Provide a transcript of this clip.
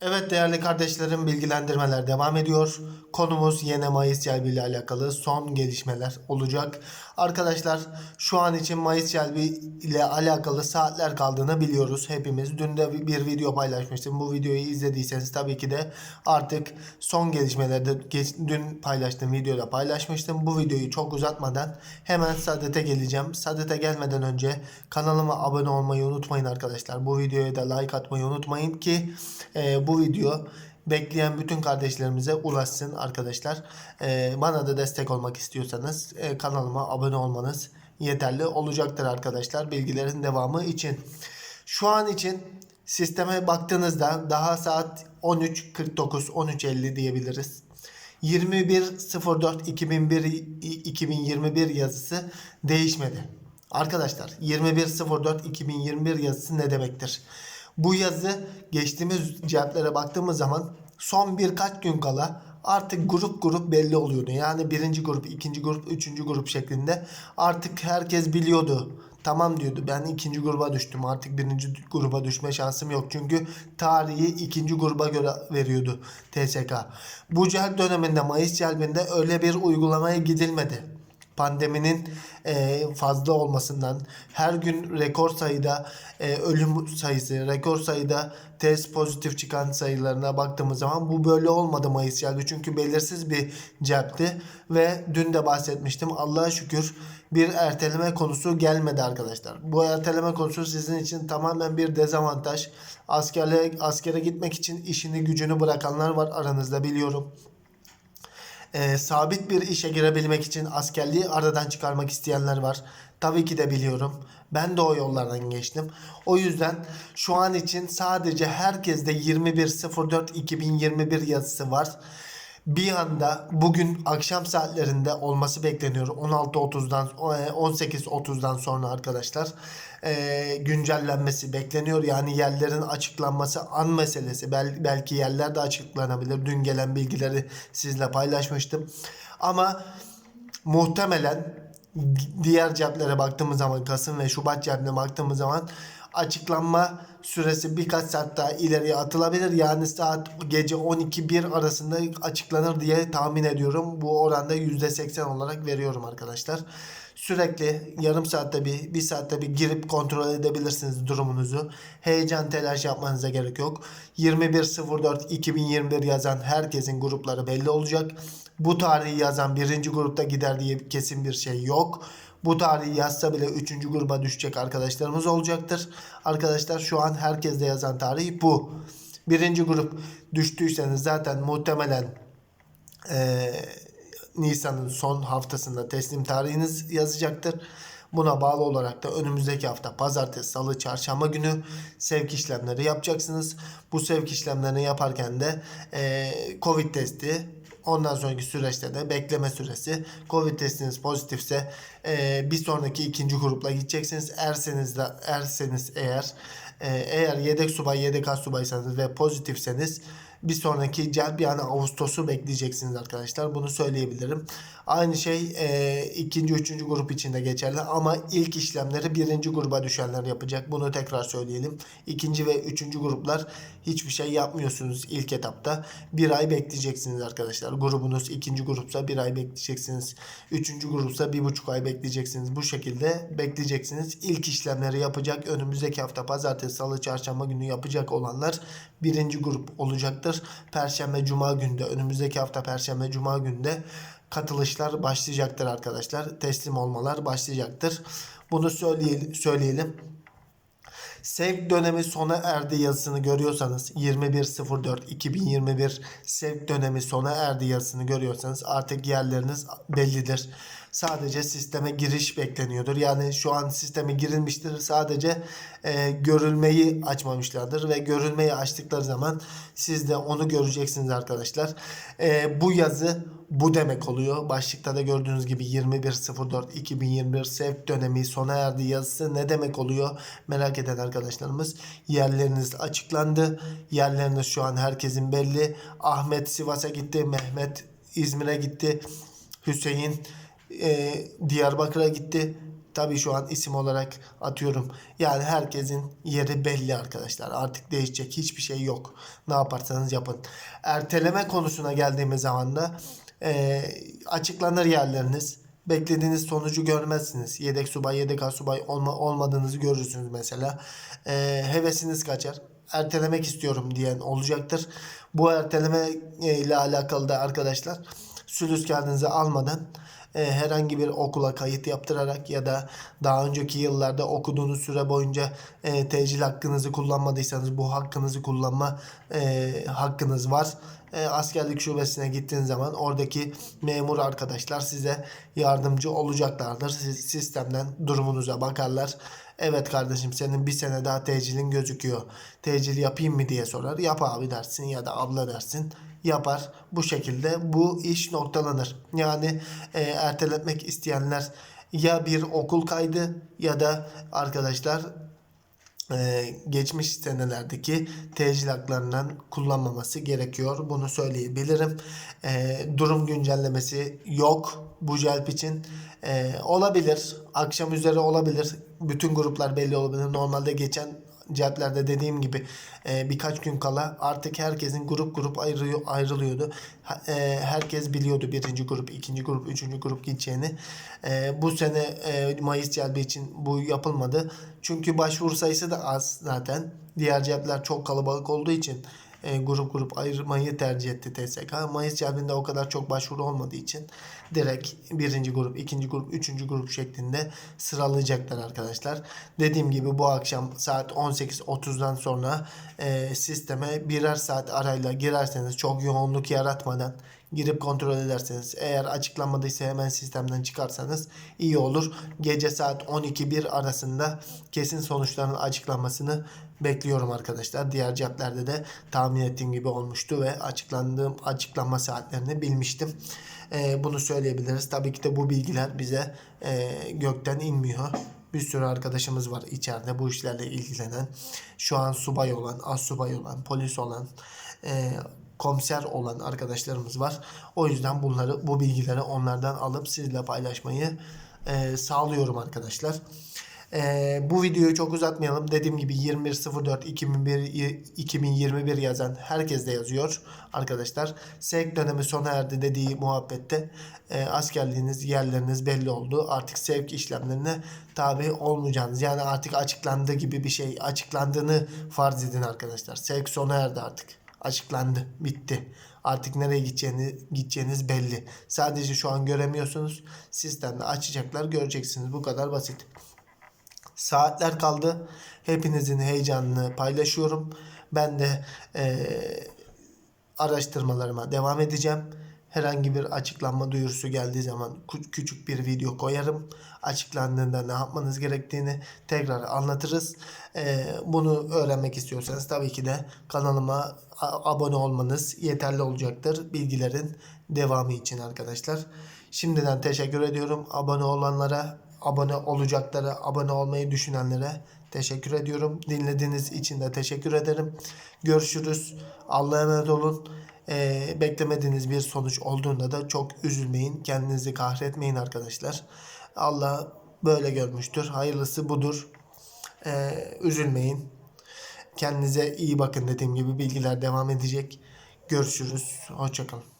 Evet değerli kardeşlerim bilgilendirmeler devam ediyor. Konumuz yine Mayıs Celbi ile alakalı son gelişmeler olacak. Arkadaşlar şu an için Mayıs Celbi ile alakalı saatler kaldığını biliyoruz hepimiz. Dün de bir video paylaşmıştım. Bu videoyu izlediyseniz tabii ki de artık son gelişmelerde geç- dün paylaştığım videoda paylaşmıştım. Bu videoyu çok uzatmadan hemen Sadet'e geleceğim. Sadet'e gelmeden önce kanalıma abone olmayı unutmayın arkadaşlar. Bu videoya da like atmayı unutmayın ki e, bu video bekleyen bütün kardeşlerimize ulaşsın arkadaşlar. E, bana da destek olmak istiyorsanız e, kanalıma abone olmanız yeterli olacaktır arkadaşlar. Bilgilerin devamı için. Şu an için sisteme baktığınızda daha saat 13.49 13.50 diyebiliriz. 21.04.2001 2021 yazısı değişmedi. Arkadaşlar 21.04.2021 yazısı ne demektir? Bu yazı geçtiğimiz cevaplere baktığımız zaman son birkaç gün kala artık grup grup belli oluyordu. Yani birinci grup, ikinci grup, üçüncü grup şeklinde artık herkes biliyordu. Tamam diyordu ben ikinci gruba düştüm artık birinci gruba düşme şansım yok. Çünkü tarihi ikinci gruba göre veriyordu TSK. Bu celp döneminde Mayıs celbinde öyle bir uygulamaya gidilmedi pandeminin e, fazla olmasından her gün rekor sayıda e, ölüm sayısı, rekor sayıda test pozitif çıkan sayılarına baktığımız zaman bu böyle olmadı Mayıs geldi. Çünkü belirsiz bir cepti ve dün de bahsetmiştim. Allah'a şükür bir erteleme konusu gelmedi arkadaşlar. Bu erteleme konusu sizin için tamamen bir dezavantaj. Askerle, askere gitmek için işini gücünü bırakanlar var aranızda biliyorum e, sabit bir işe girebilmek için askerliği aradan çıkarmak isteyenler var. Tabii ki de biliyorum. Ben de o yollardan geçtim. O yüzden şu an için sadece herkeste 21.04.2021 yazısı var. Bir anda bugün akşam saatlerinde olması bekleniyor. 16.30'dan 18.30'dan sonra arkadaşlar e, güncellenmesi bekleniyor. Yani yerlerin açıklanması an meselesi. Bel, belki yerler de açıklanabilir. Dün gelen bilgileri sizle paylaşmıştım. Ama muhtemelen diğer ceplere baktığımız zaman Kasım ve Şubat cebine baktığımız zaman açıklanma süresi birkaç saat daha ileriye atılabilir. Yani saat gece 12-1 arasında açıklanır diye tahmin ediyorum. Bu oranda %80 olarak veriyorum arkadaşlar. Sürekli yarım saatte bir, bir saatte bir girip kontrol edebilirsiniz durumunuzu. Heyecan telaş yapmanıza gerek yok. 21.04.2021 yazan herkesin grupları belli olacak. Bu tarihi yazan birinci grupta gider diye kesin bir şey yok. Bu tarihi yazsa bile 3. gruba düşecek arkadaşlarımız olacaktır. Arkadaşlar şu an herkeste yazan tarih bu. Birinci grup düştüyseniz zaten muhtemelen eee, Nisan'ın son haftasında teslim tarihiniz yazacaktır. Buna bağlı olarak da önümüzdeki hafta pazartesi, salı, çarşamba günü sevk işlemleri yapacaksınız. Bu sevk işlemlerini yaparken de eee, Covid testi Ondan sonraki süreçte de bekleme süresi. Covid testiniz pozitifse eee, bir sonraki ikinci grupla gideceksiniz. Erseniz de erseniz eğer eee, eğer yedek subay yedek as subaysanız ve pozitifseniz bir sonraki yani Ağustos'u bekleyeceksiniz arkadaşlar. Bunu söyleyebilirim. Aynı şey eee, ikinci, üçüncü grup için de geçerli ama ilk işlemleri birinci gruba düşenler yapacak. Bunu tekrar söyleyelim. İkinci ve üçüncü gruplar hiçbir şey yapmıyorsunuz ilk etapta. Bir ay bekleyeceksiniz arkadaşlar. Grubunuz ikinci grupsa bir ay bekleyeceksiniz. Üçüncü grupsa bir buçuk ay bekleyeceksiniz. Bu şekilde bekleyeceksiniz. İlk işlemleri yapacak. Önümüzdeki hafta pazartesi, salı, çarşamba günü yapacak olanlar birinci grup olacaktır. Perşembe, cuma günde önümüzdeki hafta perşembe, cuma günde katılışlar başlayacaktır arkadaşlar. Teslim olmalar başlayacaktır. Bunu söyleyelim. söyleyelim. Sevk dönemi sona erdi yazısını görüyorsanız 21.04.2021 sevk dönemi sona erdi yazısını görüyorsanız artık yerleriniz bellidir. Sadece sisteme giriş bekleniyordur. Yani şu an sisteme girilmiştir. Sadece e, görülmeyi açmamışlardır ve görülmeyi açtıkları zaman siz de onu göreceksiniz arkadaşlar. E, bu yazı bu demek oluyor. Başlıkta da gördüğünüz gibi 21.04.2021 sevk dönemi sona erdi yazısı ne demek oluyor? Merak eden arkadaşlarımız yerleriniz açıklandı. Yerleriniz şu an herkesin belli. Ahmet Sivas'a gitti. Mehmet İzmir'e gitti. Hüseyin e, Diyarbakır'a gitti. Tabii şu an isim olarak atıyorum. Yani herkesin yeri belli arkadaşlar. Artık değişecek hiçbir şey yok. Ne yaparsanız yapın. Erteleme konusuna geldiğimiz zaman da e, açıklanır yerleriniz. Beklediğiniz sonucu görmezsiniz. Yedek subay, yedek asubay olma, olmadığınızı görürsünüz mesela. E, hevesiniz kaçar. Ertelemek istiyorum diyen olacaktır. Bu erteleme e, ile alakalı da arkadaşlar sülüs kağıdınızı almadan e, herhangi bir okula kayıt yaptırarak ya da daha önceki yıllarda okuduğunuz süre boyunca e, tecil hakkınızı kullanmadıysanız bu hakkınızı kullanma e, hakkınız var. E, askerlik şubesine gittiğiniz zaman oradaki memur arkadaşlar size yardımcı olacaklardır. Siz sistemden durumunuza bakarlar. Evet kardeşim senin bir sene daha tecilin gözüküyor. Tecil yapayım mı diye sorar. Yap abi dersin ya da abla dersin yapar. Bu şekilde bu iş noktalanır. Yani e, erteletmek isteyenler ya bir okul kaydı ya da arkadaşlar e, geçmiş senelerdeki tecil haklarından kullanmaması gerekiyor. Bunu söyleyebilirim. E, durum güncellemesi yok bu jelp için. E, olabilir. Akşam üzeri olabilir. Bütün gruplar belli olabilir. Normalde geçen celplerde dediğim gibi e, birkaç gün kala artık herkesin grup grup ayrılıyor, ayrılıyordu. E, herkes biliyordu birinci grup, ikinci grup, üçüncü grup gideceğini. E, bu sene e, Mayıs celbi için bu yapılmadı. Çünkü başvuru sayısı da az zaten. Diğer cepler çok kalabalık olduğu için e, grup grup ayırmayı tercih etti TSK. Mayıs celbinde o kadar çok başvuru olmadığı için direkt birinci grup, ikinci grup, üçüncü grup şeklinde sıralayacaklar arkadaşlar. Dediğim gibi bu akşam saat 18.30'dan sonra e, sisteme birer saat arayla girerseniz çok yoğunluk yaratmadan girip kontrol ederseniz eğer açıklanmadıysa hemen sistemden çıkarsanız iyi olur. Gece saat 12-1 arasında kesin sonuçların açıklanmasını bekliyorum arkadaşlar. Diğer ceplerde de tahmin ettiğim gibi olmuştu ve açıklandığım açıklanma saatlerini bilmiştim. Ee, bunu söyleyebiliriz. Tabii ki de bu bilgiler bize e, gökten inmiyor. Bir sürü arkadaşımız var içeride bu işlerle ilgilenen. Şu an subay olan, az subay olan, polis olan, e, komiser olan arkadaşlarımız var. O yüzden bunları, bu bilgileri onlardan alıp sizle paylaşmayı e, sağlıyorum arkadaşlar. Ee, bu videoyu çok uzatmayalım. Dediğim gibi 21.04.2001 2021 yazan herkes de yazıyor arkadaşlar. SEK dönemi sona erdi dediği muhabbette e, askerliğiniz, yerleriniz belli oldu. Artık sevk işlemlerine tabi olmayacaksınız. Yani artık açıklandı gibi bir şey. Açıklandığını farz edin arkadaşlar. Sevk sona erdi artık. Açıklandı. Bitti. Artık nereye gideceğini, gideceğiniz belli. Sadece şu an göremiyorsunuz. Sistemde açacaklar göreceksiniz. Bu kadar basit. Saatler kaldı. Hepinizin heyecanını paylaşıyorum. Ben de eee, araştırmalarıma devam edeceğim. Herhangi bir açıklanma duyurusu geldiği zaman kü- küçük bir video koyarım. Açıklandığında ne yapmanız gerektiğini tekrar anlatırız. Eee, bunu öğrenmek istiyorsanız tabii ki de kanalıma abone olmanız yeterli olacaktır. Bilgilerin devamı için arkadaşlar. Şimdiden teşekkür ediyorum abone olanlara, abone olacaklara, abone olmayı düşünenlere teşekkür ediyorum. Dinlediğiniz için de teşekkür ederim. Görüşürüz. Allah'a emanet olun. Ee, beklemediğiniz bir sonuç olduğunda da çok üzülmeyin. Kendinizi kahretmeyin arkadaşlar. Allah böyle görmüştür. Hayırlısı budur. Ee, üzülmeyin. Kendinize iyi bakın dediğim gibi bilgiler devam edecek. Görüşürüz. Hoşçakalın.